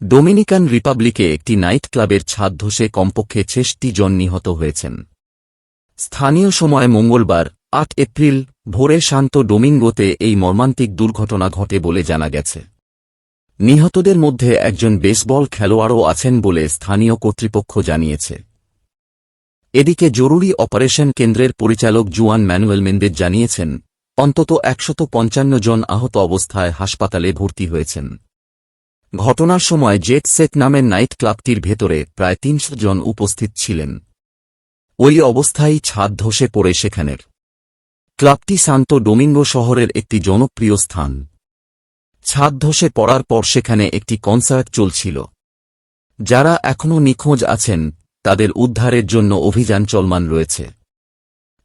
Dominican রিপাবলিকে একটি night ক্লাবের ছাদ ধসে কমপক্ষে ছেষট্টি জন নিহত হয়েছেন। স্থানীয় সময় মঙ্গলবার, আট এপ্রিল, ভোরে শান্ত ডোমিঙ্গোতে এই মর্মান্তিক দুর্ঘটনা ঘটে বলে জানা গেছে। নিহতদের মধ্যে একজন বেসবল খেলোয়াড়ও আছেন বলে স্থানীয় কর্তৃপক্ষ জানিয়েছে। এদিকে জরুরি অপারেশন কেন্দ্রের পরিচালক জুয়ান ম্যানুয়েল মেন্দেজ জানিয়েছেন, অন্তত একশত জন আহত অবস্থায় হাসপাতালে ভর্তি হয়েছেন। ঘটনার সময় জেট সেট নামের নাইট ক্লাবটির ভেতরে প্রায় তিনশো জন উপস্থিত ছিলেন। ওই অবস্থায় ছাদ ধসে পড়ে সেখানের। ক্লাবটি সান্তো ডোমিঙ্গো শহরের একটি জনপ্রিয় স্থান। ছাদ ধসে পড়ার পর সেখানে একটি কনসার্ট চলছিল। যারা এখনও নিখোঁজ আছেন, তাদের উদ্ধারের জন্য অভিযান চলমান রয়েছে।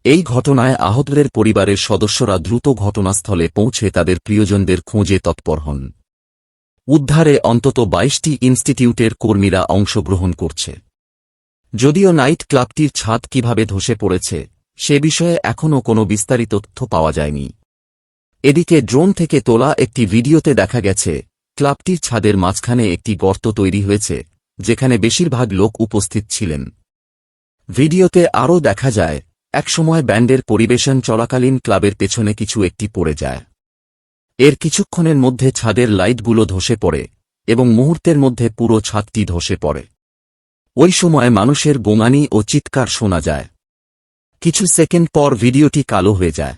এই ঘটনায় আহতদের পরিবারের সদস্যরা দ্রুত ঘটনাস্থলে পৌঁছে তাদের প্রিয়জনদের খোঁজে তৎপর হন। উদ্ধারে অন্তত বাইশটি ইনস্টিটিউটের কর্মীরা অংশগ্রহণ করছে। যদিও নাইট ক্লাবটির ছাদ কীভাবে ধসে পড়েছে, সে বিষয়ে এখনও কোনো বিস্তারিত তথ্য পাওয়া যায়নি। এদিকে ড্রোন থেকে তোলা একটি ভিডিওতে দেখা গেছে, ক্লাবটির ছাদের মাঝখানে একটি গর্ত তৈরি হয়েছে, যেখানে বেশিরভাগ লোক উপস্থিত ছিলেন। ভিডিওতে আরও দেখা যায়, একসময় ব্যান্ডের পরিবেশন চলাকালীন ক্লাবের পেছনে কিছু একটি পড়ে যায়। এর কিছুক্ষণের মধ্যে ছাদের লাইটগুলো ধসে পড়ে, এবং মুহূর্তের মধ্যে পুরো ছাদটি ধসে পড়ে। ওই সময় মানুষের গোঙানি ও চিৎকার শোনা যায়। কিছু সেকেন্ড পর ভিডিওটি কালো হয়ে যায়।